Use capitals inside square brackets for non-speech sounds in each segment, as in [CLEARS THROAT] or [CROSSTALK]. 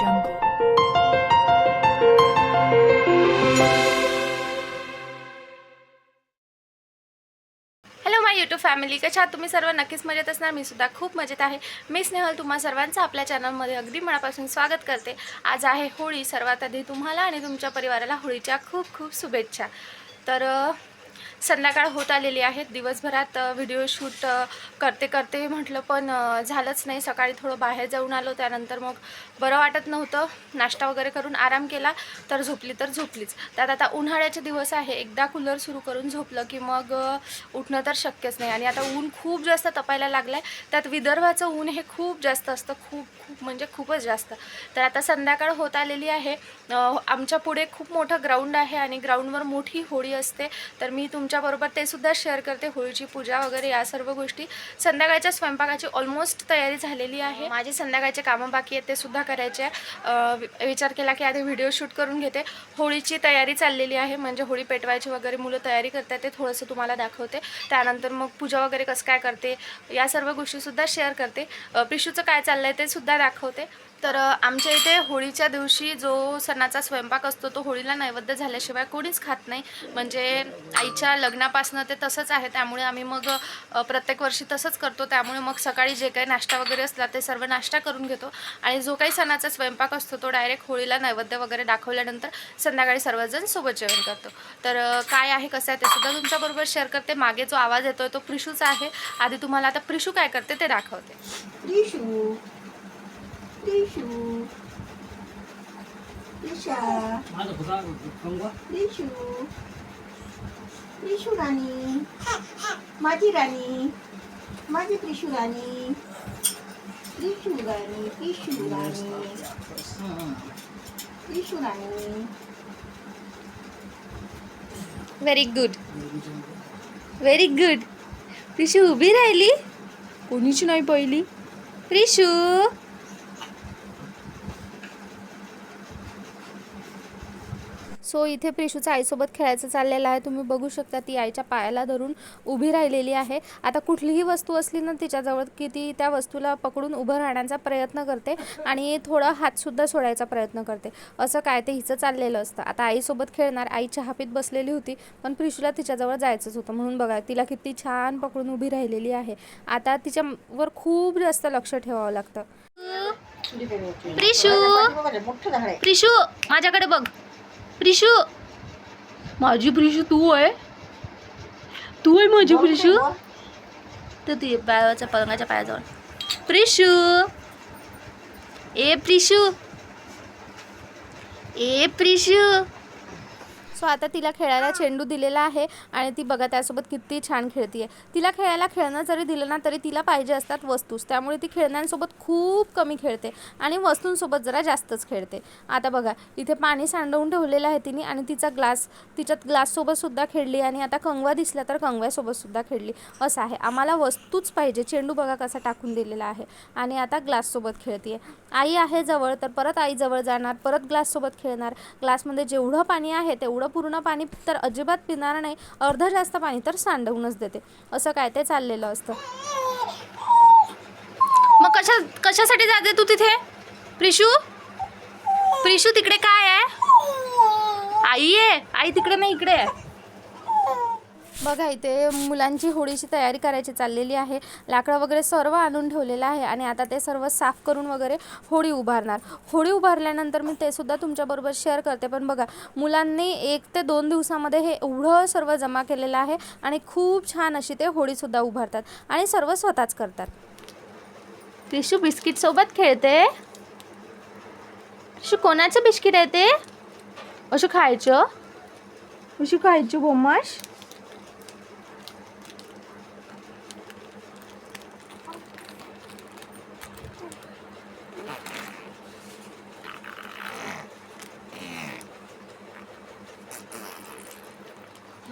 jungle. Hello my YouTube family कशा आहात तुम्ही? सर्व नक्कीच मजेत असणार. मी सुद्धा खूप मजेत आहे. मी स्नेहल. तुम्हा सर्वांचं आपल्या चॅनलमध्ये अगदी मनापासून स्वागत करते. आज आहे होळी. सर्वात आधी तुम्हाला आणि तुमच्या परिवाराला होळीच्या खूप खूप शुभेच्छा. तर संध्याकाळ होत आलेली आहे. दिवसभरात व्हिडिओ शूट करते करते म्हटलं पण झालंच नाही. सकाळी थोडं बाहेर जाऊन आलो. त्यानंतर मग बरं वाटत नव्हतं. नाश्ता वगैरे करून आराम केला. तर झोपली तर झोपलीच. त्यात आता उन्हाळ्याचे दिवस आहे. एकदा कूलर सुरू करून झोपलं की मग उठणं तर शक्यच नाही. आणि आता ऊन खूप जास्त तपायला लागलं आहे त्यात विदर्भाचं ऊन हे खूप जास्त असतं. खूप खूप म्हणजे खूपच जास्त. तर आता संध्याकाळ होत आलेली आहे. आमच्या पुढे खूप मोठं ग्राउंड आहे आणि ग्राउंडवर मोठी होळी असते. तर मी तुमच्याबरोबर ते सुद्धा शेअर करते. होळीची पूजा वगैरे या सर्व गोष्टी. संध्याकाळच्या स्वयंपाकाची ऑलमोस्ट तयारी झालेली आहे. माझे संध्याकाळचे कामं बाकी आहेत ते सुद्धा करायचे आहे. विचार केला की आधी व्हिडिओ शूट करून घेते. होळीची तयारी चाललेली आहे. म्हणजे होळी पेटवायची वगैरे मुलं तयारी करतात ते थोडंसं तुम्हाला दाखवते. त्यानंतर मग पूजा वगैरे कसं काय करते या सर्व गोष्टीसुद्धा शेअर करते. पिशूचं काय चाललं आहे ते सुद्धा दाखवते. तर आमच्या इथे होळीच्या दिवशी जो सणाचा स्वयंपाक असतो तो होळीला नैवेद्य झाल्याशिवाय कोणीच खात नाही. म्हणजे आईच्या लग्नापासनं ते तसंच आहे. त्यामुळे आम्ही मग प्रत्येक वर्षी तसंच करतो. त्यामुळे मग सकाळी जे काही नाश्ता वगैरे असला ते सर्व नाश्ता करून घेतो. आणि जो काही सणाचा स्वयंपाक असतो तो डायरेक्ट होळीला नैवेद्य वगैरे दाखवल्यानंतर संध्याकाळी सर्वजण सोबत जेवण करतो. तर काय आहे कसं आहे ते सुद्धा तुमच्याबरोबर शेअर करते. मागे जो आवाज येतोय तो प्रिशूचा आहे. आधी तुम्हाला आता प्रिशू काय करते ते दाखवते. Prishu? Tissue. Tisha. Tissue. Tissue राणी माझी राणी माझी त्रिशू राणी त्रिशू राणी त्रिशू राणी त्रिशू राणी very good very good Prishu उभी राहिली कोणीच नाही पहिली प्रिशू सो इथे प्रिशूचा आईसोबत खेळायचं चाललेलं आहे. तुम्ही बघू शकता ती आईच्या पायाला धरून उभी राहिलेली आहे. आता कुठलीही वस्तू असली ना तिच्याजवळ की ती त्या वस्तूला पकडून उभं राहण्याचा प्रयत्न करते आणि थोडं हातसुद्धा सोडायचा प्रयत्न करते. असं काय ते हिचं चाललेलं असतं. आता आईसोबत खेळणार आई चहापीत बसलेली होती पण प्रिशूला तिच्याजवळ जायचंच होतं. म्हणून बघा तिला किती छान पकडून उभी राहिलेली आहे. आता तिच्यावर खूप जास्त लक्ष ठेवावं लागतं. प्रिशू प्रिशू माझ्याकडे बघ. प्रिशू. माझी प्रिशू तू आहे. तू आहे माझी प्रिशू. तर ती पायाच्या पलंगाच्या पायाजवळ. प्रिशू. ए प्रिशू. ए प्रिशू. सो आता तिला खेळायला चेंडू दिलेला आहे आणि ती बघा त्यासोबत किती छान खेळतीये. तिला खेळायला खेळणं जरी दिलं ना तरी तिला पाहिजे असतात वस्तूच त्यामुळे ती खेळण्यांसोबत खूप कमी खेळते आणि वस्तूंसोबत जरा जास्तच खेळते. आता बघा इथे पाणी सांडवून ठेवलेलं आहे तिने आणि तिचा ग्लास तिच्यात ग्लाससोबत सुद्धा खेळली आणि आता कंगवा दिसला तर कंगव्यासोबत सुद्धा खेळली. असं आहे. आम्हाला वस्तूच पाहिजे. चेंडू बघा कसा टाकून दिलेला आहे. आणि आता ग्लाससोबत खेळते आई आहे जवळ तर परत आई जवळ जाणार. परत ग्लाससोबत खेळणार. ग्लासमध्ये जेवढं पाणी आहे तेवढं पूर्ण पाणी तर अजिबात पिणार नाही अर्धं जास्त पाणी तर सांडवूनच देते. असं काय ते चाललेलं असतं. मग कशा कशासाठी जाते तू तिथे? प्रिशू? प्रिशू तिकडे काय आहे? आई आहे. आई तिकडे नाही इकडे आहे. बघा इथे मुलांची होळीची तयारी करायची चाललेली आहे. लाकडं वगैरे सर्व आणून ठेवलेलं आहे आणि आता ते सर्व साफ करून वगैरे होळी उभारणार. होळी उभारल्यानंतर मी ते सुद्धा तुमच्याबरोबर शेअर करते. पण बघा मुलांनी एक ते दोन दिवसामध्ये हे एवढं सर्व जमा केलेलं आहे आणि खूप छान अशी ते होळीसुद्धा उभारतात आणि सर्व स्वतःच करतात. पिशू बिस्किट सोबत खेळते. पिशू कोणाचं बिस्किट आहे ते? असं खायचं? असं खायचं बोमाश.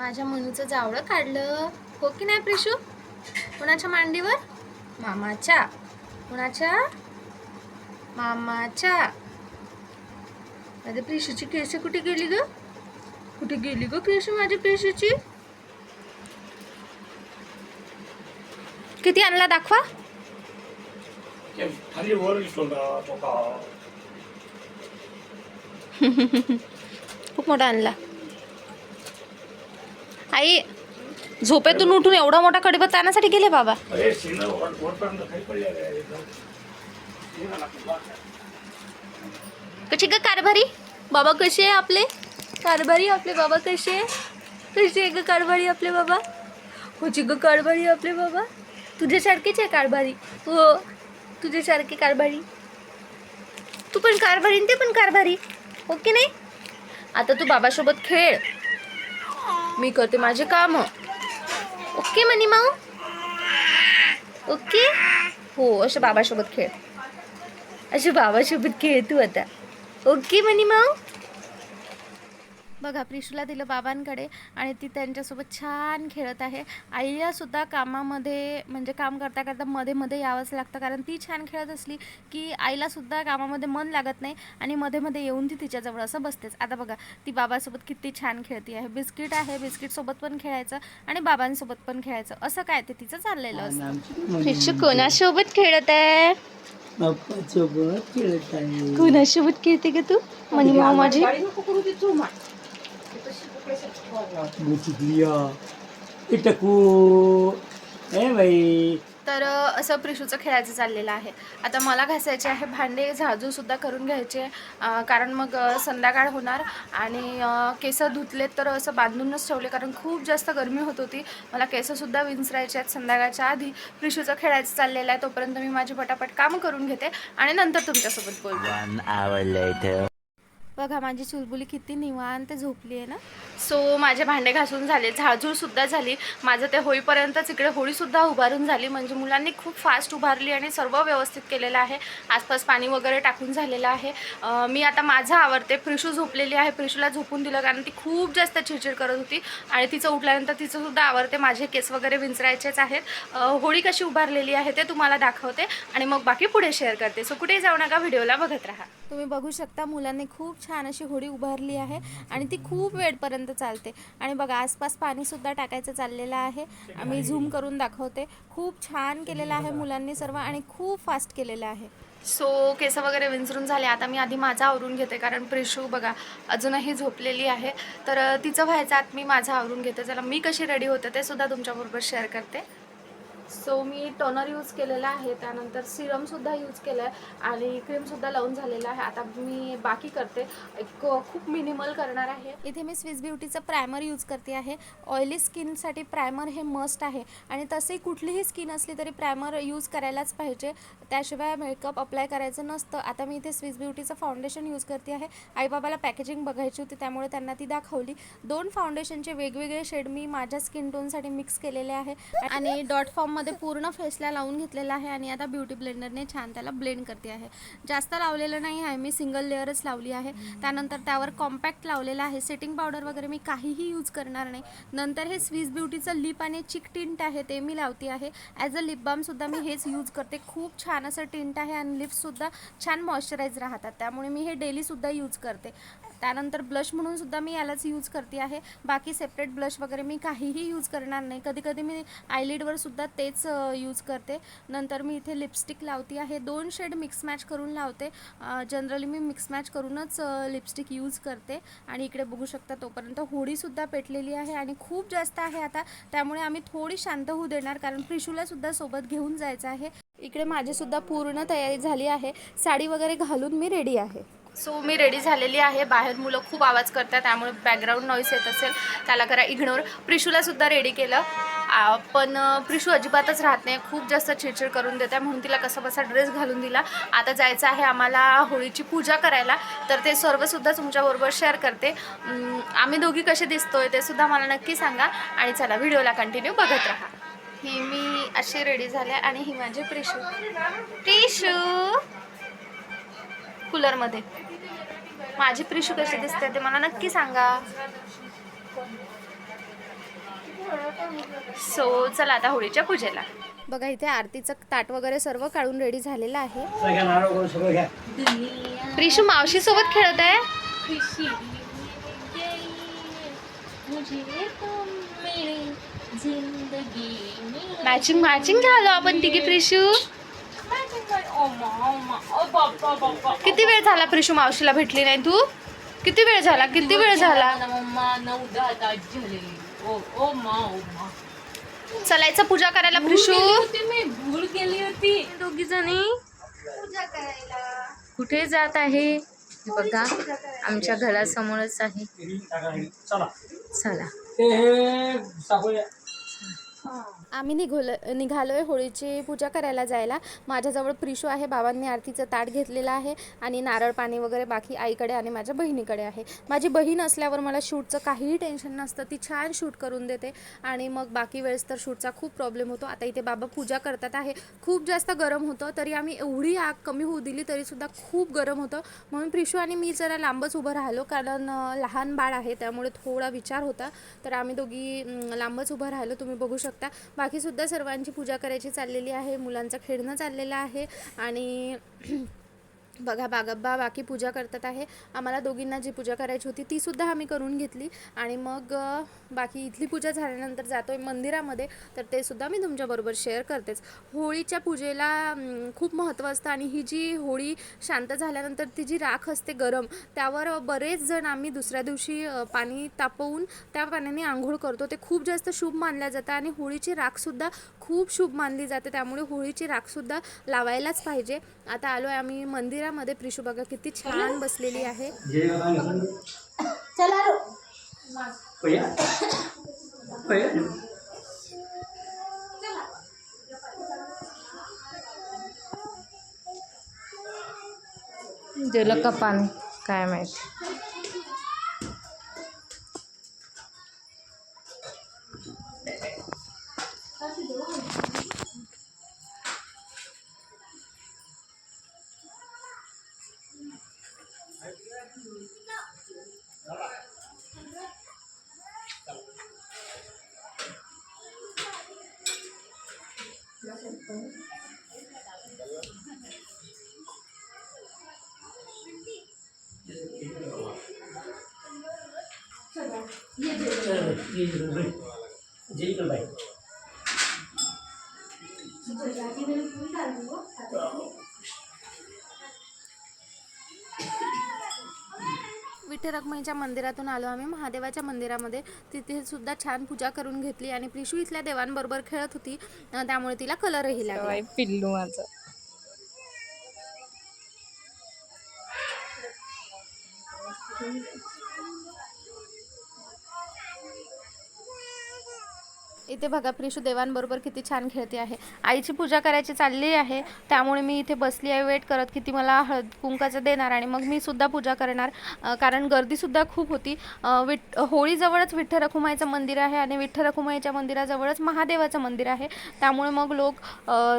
माझ्या मनीचं जावळं काढलं. हो की नाही प्रिशू? कुणाच्या मांडीवर? मामाच्या. कुणाच्या? मामाच्या. माझ्या प्रिशूची केस कुठे गेली ग? कुठे गेली ग प्रिशू माझ्या प्रिशूची? किती आणला दाखवा. [LAUGHS] खूप मोठा आणला. आई झोपेतून उठून एवढा मोठा कडीपत्ता आणण्यासाठी गेले बाबा. कशी ग कारभारी? बाबा कसे आहे आपले? कारभारी आपले बाबा कसे आहे? कसे आहे ग कारभारी आपले बाबा? होची ग कारभारी आपले बाबा? तुझ्यासारखेच आहे कारभारी. हो तुझ्यासारखे कारभारी. तू पण कारभारी ते पण कारभारी. ओके नाही? आता तू बाबासोबत खेळ. मी करते माझे काम. ओके मनी माऊ? ओके? हो असे बाबासोबत खेळ. असे बाबासोबत खेळ तू आता. ओके मनी माऊ? बघा प्रिशूला दिलं बाबांकडे आणि ती त्यांच्यासोबत छान खेळत आहे आईला सुद्धा कामामध्ये म्हणजे काम करता करता मध्ये मध्ये यावंच लागतं कारण ती छान खेळत असली की आईला सुद्धा कामामध्ये मन लागत नाही आणि मध्ये मध्ये येऊन ती तिच्याजवळ असं बसतेच आता बघा ती बाबासोबत किती छान खेळती आहे बिस्किट आहे बिस्किटसोबत पण खेळायचं आणि बाबांसोबत पण खेळायचं असं काय ते तिचं चाललेलं असतं प्रिशू कोणासोबत खेळत आहे बाप्पासोबत खेळत आहे कोणासोबत खेळते का तू मनी माऊ माझी बुचकलिया इटकू ए बाई. तर असं प्रिशूचं खेळायचं चाललेलं आहे. आता मला घासायचे आहे भांडे झाजू सुद्धा करून घ्यायचे. कारण मग संध्याकाळ होणार आणि केस धुतलेत तर असं बांधूनच ठेवले. कारण खूप जास्त गरमी होत होती. मला केससुद्धा विंचरायचे आहेत संध्याकाळच्या आधी. प्रिशूचं खेळायचं चाललेलं आहे. तोपर्यंत मी माझी पटापट कामं करून घेते आणि नंतर तुमच्यासोबत बोलते. बघा माझी चुलबुली किती निवांत झोपली आहे ना. सो माझे भांडे घासून झाले झाजूरसुद्धा झाली. माझं ते होईपर्यंतच इकडे होळीसुद्धा उभारून झाली. म्हणजे मुलांनी खूप फास्ट उभारली आणि सर्व व्यवस्थित केलेलं आहे. आसपास पाणी वगैरे टाकून झालेलं आहे. मी आता माझं आवडते. प्रिशू झोपलेली आहे. प्रिशूला झोपून दिलं कारण ती खूप जास्त चिडचिड करत होती. आणि तिचं उठल्यानंतर तिचं सुद्धा आवडते. माझे केस वगैरे विंचरायचेच आहेत. होळी कशी उभारलेली आहे ते तुम्हाला दाखवते. आणि मग बाकी पुढे शेअर करते. सो कुठेही जाऊ नका. व्हिडिओला बघत राहा. तुम्ही बघू शकता मुलांनी खूप छान अशी होडी उभारली आहे आणि ती खूप वेळपर्यंत चालते. आणि बघा आसपास पाणीसुद्धा टाकायचं चाललेलं आहे. आम्ही झूम करून दाखवते. खूप छान केलेलं आहे मुलांनी सर्व आणि खूप फास्ट केलेलं आहे. सो केस वगैरे विंचरून झाले. आता मी आधी माझं आवरून घेते कारण प्रिशू बघा अजूनही झोपलेली आहे. तर तिचं व्हायचं आत मी माझं आवरून घेते. चला मी कशी रेडी होते ते सुद्धा तुमच्याबरोबर शेअर करते. सो मी टोनर यूज केलेला आहे. त्यानंतर सिरमसुद्धा यूज केलं आहे आणि क्रीमसुद्धा लावून झालेलं आहे. आता मी बाकी करते. एक खूप मिनिमल करणार आहे. इथे मी स्विस ब्युटीचं प्रायमर यूज करते आहे. ऑइली स्किनसाठी प्रायमर हे मस्ट आहे. आणि तसे कुठलीही स्किन असली तरी प्रायमर यूज करायलाच पाहिजे. त्याशिवाय मेकअप अप्लाय करायचं नसतं. आता मी इथे स्विस ब्युटीचं फाउंडेशन यूज करते आहे. आईबाबाला पॅकेजिंग बघायची होती त्यामुळे त्यांना ती दाखवली. दोन फाउंडेशनचे वेगवेगळे शेड मी माझ्या स्किन टोनसाठी मिक्स केलेले आहे. आणि डॉट मध्ये पूर्ण फेसला लावून घेतलेला आहे आणि आता ब्युटी ब्लेंडरने छान त्याला ब्लेंड करते आहे. जास्त लावलेलं नाही आहे मी सिंगल लेअरच लावली आहे. त्यानंतर त्यावर कॉम्पॅक्ट लावलेला आहे. सेटिंग पावडर वगैरे मी काहीही यूज करणार नाही. नंतर हे स्विस ब्युटीचं लिप आणि चिक टिंट आहे ते मी लावते आहे. ॲज अ लिप बामसुद्धा मी हेच यूज करते. खूप छान असं टिंट आहे आणि लिप्ससुद्धा छान मॉइश्चराईज राहतात. त्यामुळे मी हे डेलीसुद्धा यूज करते. त्यानंतर ब्लश म्हणून सुद्धा मी यालाच यूज करते आहे. बाकी सेपरेट ब्लश वगैरे मी काहीही यूज करणार नाही. कधी कधी मी आयलिडवर सुद्धा तेच यूज करते. नंतर मी इथे लिपस्टिक लावते आहे. दोन शेड मिक्स मॅच करून लावते. जनरली मी मिक्स मॅच करूनच लिपस्टिक यूज करते. आणि इकडे बघू शकता तोपर्यंत होडीसुद्धा पेटलेली आहे आणि खूप जास्त आहे आता. त्यामुळे आम्ही थोडी शांत होऊ देणार कारण प्रिशूलासुद्धा सोबत घेऊन जायचं आहे. इकडे माझीसुद्धा पूर्ण तयारी झाली आहे. साडी वगैरे घालून मी रेडी आहे. सो मी रेडी झालेली आहे. बाहेर मुलं खूप आवाज करतात त्यामुळे बॅकग्राऊंड नॉईस येत असेल. त्याला करा इग्नोर प्रिशूलासुद्धा रेडी केलं. पण प्रिशू अजिबातच राहत नाही. खूप जास्त चिडचिड करून देते म्हणून तिला कसा बसा ड्रेस घालून दिला. आता जायचं आहे आम्हाला होळीची पूजा करायला. तर ते सर्वसुद्धा तुमच्याबरोबर शेअर करते. आम्ही दोघी कसे दिसतोय ते सुद्धा मला नक्की सांगा. आणि चला व्हिडिओला कंटिन्यू बघत राहा. ही मी अशी रेडी झाले आणि ही माझी प्रिशू. प्रिशू! कूलरमध्ये माझी प्रिशू कशी दिसते ते मला नक्की सांगा. सो चला आता होळीच्या पूजेला. बघा इथे आरतीचं ताट वगैरे सर्व काढून रेडी झालेलं आहे. प्रिशू मावशी सोबत खेळत आहे? मॅचिंग मॅचिंग झालो आपण तिघी प्रिशू. किती वेळ झाला प्रिशू मावशीला भेटली नाही तू? किती वेळ झाला? किती वेळ झाला? चलायचं पूजा करायला प्रिशू? मी भूल केली होती दोघी जणी कुठे जात आहे? बघा आमच्या घरासमोरच आहे. चला. चला हे आम्ही निघोलं निघालो आहे होळीची पूजा करायला जायला. माझ्याजवळ प्रिशू आहे बाबांनी आरतीचं ताट घेतलेलं आहे आणि नारळ पाणी वगैरे बाकी आईकडे आणि माझ्या बहिणीकडे आहे. माझी बहीण असल्यावर मला शूटचं काहीही टेन्शन नसतं. ती छान शूट करून देते आणि मग बाकी वेळेस तर शूटचा खूप प्रॉब्लेम होतो. आता इथे बाबा पूजा करतात आहे. खूप जास्त गरम होतं तरी आम्ही एवढी आग कमी होऊ दिली तरीसुद्धा खूप गरम होतं. म्हणून प्रिशू आणि मी जरा लांबच उभं राहिलो कारण लहान बाळ आहे त्यामुळे थोडा विचार होता. तर आम्ही दोघी लांबच उभं राहिलो. तुम्ही बघू शकता. बाकीसुद्धा सर्वांची पूजा करायची चाललेली आहे मुलांचं खेळणं चाललेलं आहे आणि [CLEARS THROAT] बघा बागब्बा बाकी पूजा करतात आहे. आम्हाला दोघींना जी पूजा करायची होती ती सुद्धा आम्ही करून घेतली. आणि मग बाकी इथली पूजा झाल्यानंतर जातोय मंदिरामध्ये तर ते सुद्धा मी तुमच्याबरोबर शेअर करतेच. होळीच्या पूजेला खूप महत्त्व असतं आणि ही जी होळी शांत झाल्यानंतर ती जी राख असते गरम त्यावर बरेच जण आम्ही दुसऱ्या दिवशी पाणी तापवून त्या पाण्याने आंघोळ करतो. ते खूप जास्त शुभ मानल्या जातं आणि होळीची राखसुद्धा खूप शुभ मानली जाते. त्यामुळे होळीची राखसुद्धा लावायलाच पाहिजे. आता आलो आहे आम्ही मंदिरामध्ये प्रिशू बघा किती छान बसलेली आहे. चला रो. पया पया दिलं का पाणी काय माहिती? जय बाई विठ्ठल मंदिरातून आलो आम्ही. महादेवाच्या मंदिरामध्ये तिथे सुद्धा छान पूजा करून घेतली आणि प्रिशू इथल्या देवांबरोबर खेळत होती. त्यामुळे तिला कलरही लागला. पिल्लू माझं. इथे बघा प्रिशू देवांबरोबर किती छान खेळते आहे. आईची पूजा करायची चालली आहे. त्यामुळे मी इथे बसली आहे वेट करत की ती मला हळद कुंकाचं देणार आणि मग मी सुद्धा पूजा करणार. कारण गर्दीसुद्धा खूप होती. विठ होळीजवळच विठ्ठल रखुमाईचं मंदिर आहे आणि विठ्ठल रखुमाईच्या मंदिराजवळच महादेवाचं मंदिर आहे. त्यामुळे मग लोक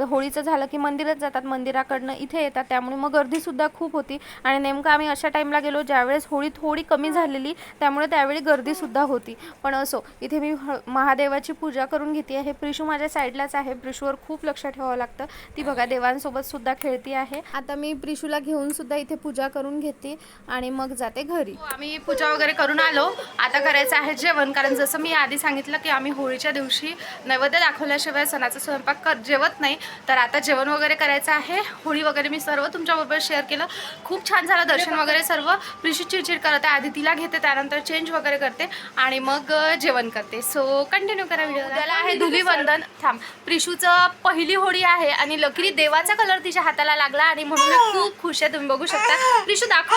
होळीचं झालं की मंदिरात जातात. मंदिराकडनं इथे येतात. त्यामुळे मग गर्दीसुद्धा खूप होती. आणि नेमकं आम्ही अशा टाईमला गेलो ज्यावेळेस होळी थोडी कमी झालेली त्यामुळे त्यावेळी गर्दीसुद्धा होती. पण असो इथे मी महादेवाची पूजा पूजा करून घेते आहे. प्रिशू माझ्या साईडलाच आहे. प्रिशूवर खूप लक्ष ठेवावं लागतं. ती बघा देवांसोबत सुद्धा खेळती आहे. आता मी प्रिशूला घेऊन सुद्धा इथे पूजा करून घेते आणि मग जाते घरी. हो, आम्ही पूजा वगैरे करून आलो. आता करायचं आहे जेवण. कारण जसं मी आधी सांगितलं की आम्ही होळीच्या दिवशी नैवेद्य दाखवल्याशिवाय सणाचा स्वयंपाक कर जेवत नाही. तर आता जेवण वगैरे करायचं आहे. होळी वगैरे मी सर्व तुमच्याबरोबर शेअर केलं. खूप छान झालं दर्शन वगैरे सर्व. प्रिशू चिडचिड करत आहे. आधी तिला घेते. त्यानंतर चेंज वगैरे करते. आणि मग जेवण करते. सो कंटिन्यू करा व्हिडिओ त्याला आहे धुलीवंदन थांब. प्रिशूचं पहिली होळी आहे आणि लकीली देवाचा कलर तिच्या हाताला लागला आणि म्हणून मी खूप खुश आहे. तुम्ही बघू शकता. प्रिशू दाखव.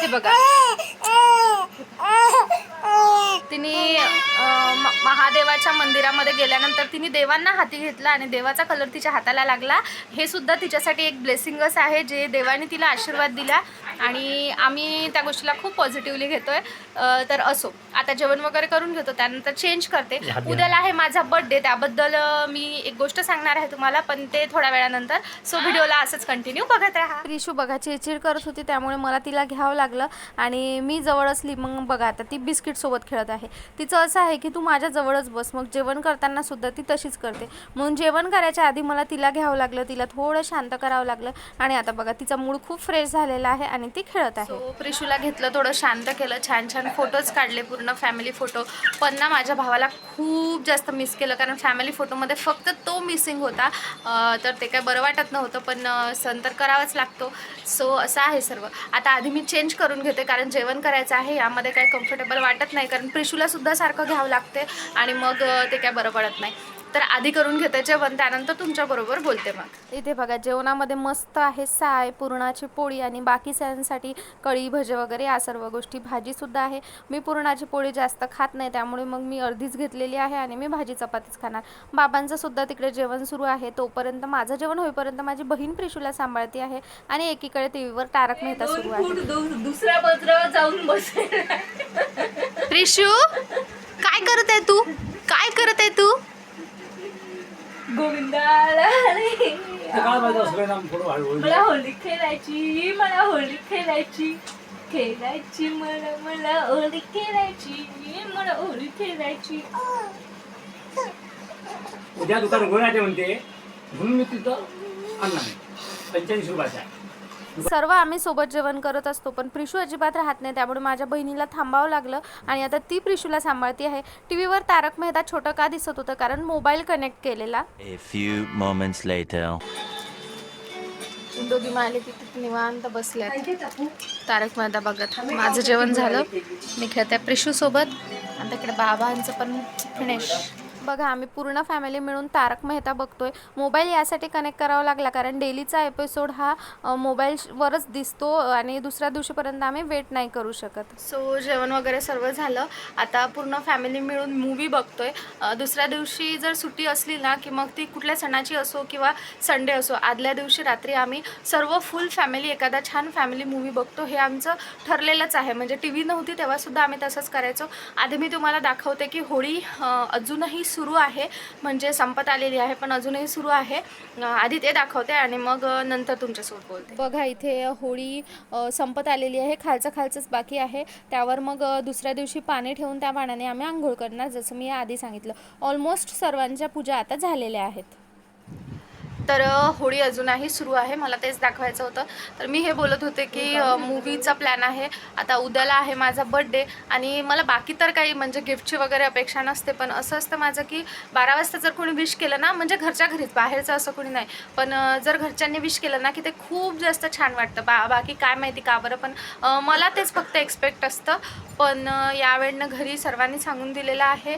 हे बघा. तिने महादेवाच्या मंदिरामध्ये गेल्यानंतर तिने देवांना हाती घेतला आणि देवाचा कलर तिच्या हाताला लागला. हे सुद्धा तिच्यासाठी एक ब्लेसिंगच आहे जे देवाने तिला आशीर्वाद दिला. आणि आम्ही त्या गोष्टीला खूप पॉझिटिव्हली घेतोय. तर असो. आता जेवण वगैरे करून घेतो त्यानंतर चेंज करते. उद्याला आहे माझा बर्थडे त्याबद्दल मी एक गोष्ट सांगणार आहे तुम्हाला पण ते थोड्या वेळानंतर. सो व्हिडिओला असंच कंटिन्यू बघत राहा. रिशू बघा चिडचिड करत होती त्यामुळे मला तिला घ्यावं लागलं. आणि मी जवळ असली मग बघा आता ती बिस्किट सोबत खेळत आहे. तिचं असं आहे की तू माझ्या जवळच बस मग जेवण करताना सुद्धा ती तशीच करते. म्हणून जेवण करायच्या आधी मला तिला घ्यावं लागलं तिला थोडं शांत करावं लागलं. आणि आता बघा तिचा मूड खूप फ्रेश झालेला आहे आणि ती खेळत आहे. प्रिशूला घेतलं थोडं शांत केलं छान छान फोटोज काढले पूर्ण फॅमिली फोटो पण ना माझ्या भावाला खूप जास्त मिस केलं. कारण फॅमिली फोटोमध्ये फक्त तो मिसिंग होता. तर ते काय बरं वाटत नव्हतं पण सण तर करावाच लागतो. सो असं आहे सर्व. आता आधी मी चेंज करून घेते कारण जेवण करायचं आहे यामध्ये काय कम्फर्टेबल वाटत नाही. कारण प्रिशूला सुद्धा सारखं घ्यावं लागते आणि मग ते काय बरं पडत नाही. तर आधी करून घेते जेवण त्यानंतर तुमच्याबरोबर बोलते मग. इथे बघा जेवणामध्ये मस्त आहे साय पुरणाची पोळी आणि बाकी सणांसाठी कढी भजे वगैरे या सर्व गोष्टी. भाजीसुद्धा आहे. मी पुरणाची पोळी जास्त खात नाही त्यामुळे मग मी अर्धीच घेतलेली आहे आणि मी भाजी चपातीच खाणार. बाबांचं सुद्धा तिकडे जेवण सुरू आहे. तोपर्यंत माझं जेवण होईपर्यंत माझी बहीण प्रिशूला सांभाळते आहे आणि एकीकडे टी व्हीवर तारक मेहता सुरू आहे. दुसऱ्या बाजूला जाऊन बसेल. प्रिशू काय करत आहे तू? काय करत आहे तू? गोविंदाला मला होळी खेळायची मला होळी खेळायची. खेळायची मला मला होळी खेळायची मला होळी खेळायची. उद्या दुकान उघडायचे म्हणते म्हणून मी तिथं आणणार नाही पंच्याऐंशी रुपयाचा. आहे सर्व आम्ही सोबत जेवण करत असतो पण प्रिशू अजिबात राहत नाही त्यामुळे माझ्या बहिणीला थांबावं लागलं आणि आता ती प्रिशूला सांभाळती आहे. टी व्हीवर तारक मेहता छोटं का दिसत होतं? कारण मोबाईल कनेक्ट केलेला. A few moments later. दोघी माले किती निवांत बसल्यात. तारक मेहता बघत माझं जेवण झालं. मी खेळते प्रिशू सोबत. आणि तिकडे बाबांचं पण फिनिश बघा आम्ही पूर्ण फॅमिली मिळून तारक मेहता बघतोय. मोबाईल यासाठी कनेक्ट करावा लागला कारण डेलीचा एपिसोड हा मोबाईलवरच दिसतो आणि दुसऱ्या दिवशीपर्यंत आम्ही वेट नाही करू शकत. सो जेवण वगैरे सर्व झालं. आता पूर्ण फॅमिली मिळून मूवी बघतोय. दुसऱ्या दिवशी जर सुट्टी असली ना की मग ती कुठल्या सणाची असो किंवा संडे असो आदल्या दिवशी रात्री आम्ही सर्व फुल फॅमिली एखादा छान फॅमिली मूवी बघतो. हे आमचं ठरलेलंच आहे. म्हणजे टी व्ही नव्हती तेव्हासुद्धा आम्ही तसंच करायचो. आधी मी तुम्हाला दाखवते की होळी अजूनही सुरू आहे. म्हणजे संपत आलेली आहे पण अजूनही सुरू आहे. आधी ते दाखवते आणि मग नंतर तुमच्यासोबत बोलते. बघा इथे होळी संपत आलेली आहे. खालचं खालचंच बाकी आहे. त्यावर मग दुसऱ्या दिवशी पाणी ठेवून त्या पाण्याने आम्ही आंघोळ करणार जसं मी आधी सांगितलं. ऑलमोस्ट सर्वांच्या पूजा आता झालेल्या आहेत. तर होळी अजूनही सुरू आहे. मला तेच दाखवायचं होतं. तर मी हे बोलत होते की मूवीचा प्लॅन आहे. आता उद्याला आहे माझा बड्डे आणि मला बाकी तर काही म्हणजे गिफ्टची वगैरे अपेक्षा नसते. पण असं असतं माझं की बारा वाजता जर कोणी विश केलं ना म्हणजे घरच्या घरीच बाहेरचं असं कोणी नाही. पण जर घरच्यांनी विश केलं ना की ते खूप जास्त छान वाटतं. बा बाकी काय माहिती का बरं पण मला तेच फक्त एक्सपेक्ट असतं. पण यावेळनं घरी सर्वांनी सांगून दिलेलं आहे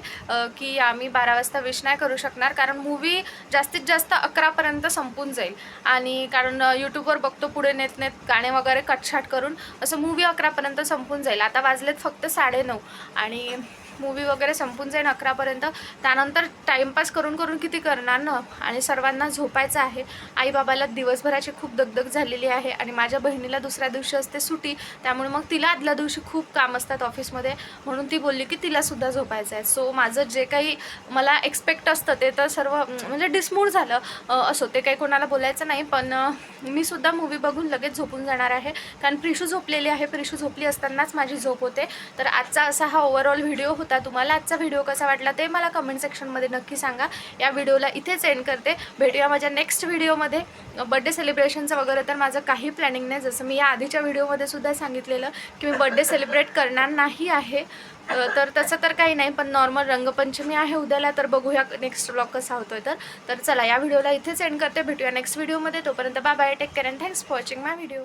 की आम्ही बारा वाजता विश नाही करू शकणार. कारण मूवी जास्तीत जास्त अकरापर्यंत संपून जाईल. आणि कारण यूट्यूबवर बघतो पुढे नेत नेत गाणे वगैरे कटछाट करून असं मूवी अकरापर्यंत संपून जाईल. आता वाजलेत फक्त साडेनऊ. आणि मूवी वगैरे संपून जाईल अकरापर्यंत. त्यानंतर टाईमपास करून करून किती करणार ना? आणि सर्वांना झोपायचं आहे. आईबाबाला दिवसभराची खूप दगदग झालेली आहे आणि माझ्या बहिणीला दुसऱ्या दिवशी असते सुटी त्यामुळे मग तिला आदल्या दिवशी खूप काम असतात ऑफिसमध्ये म्हणून ती बोलली की तिलासुद्धा झोपायचं आहे. सो माझं जे काही मला एक्सपेक्ट असतं ते तर सर्व म्हणजे डिसमूड झालं. असं असो ते काही कोणाला बोलायचं नाही. पण मी सुद्धा मूवी बघून लगेच झोपून जाणार आहे. कारण प्रिशू झोपलेली आहे. प्रिशू झोपली असतानाच माझी झोप होते. तर आजचा असा हा ओव्हरऑल व्हिडिओ होता. तुम्हाला आजचा व्हिडिओ कसा वाटला ते मला कमेंट सेक्शनमध्ये नक्की सांगा. या व्हिडिओला इथेच एंड करते. भेटूया माझ्या नेक्स्ट व्हिडिओमध्ये बड्डे सेलिब्रेशनचं वगैरे तर माझं काही प्लॅनिंग नाही. जसं मी या आधीच्या व्हिडिओमध्ये सुद्धा सांगितलेलं की मी बड्डे सेलिब्रेट करणार नाही आहे. तर तसं तर काही नाही पण नॉर्मल रंगपंचमी आहे उद्याला तर बघूया नेक्स्ट ब्लॉग कसा होतोय तर. तर चला या व्हिडिओला इथेच एंड करते. भेटूया नेक्स्ट व्हिडिओमध्ये तोपर्यंत bye bye take care and thanks for watching my video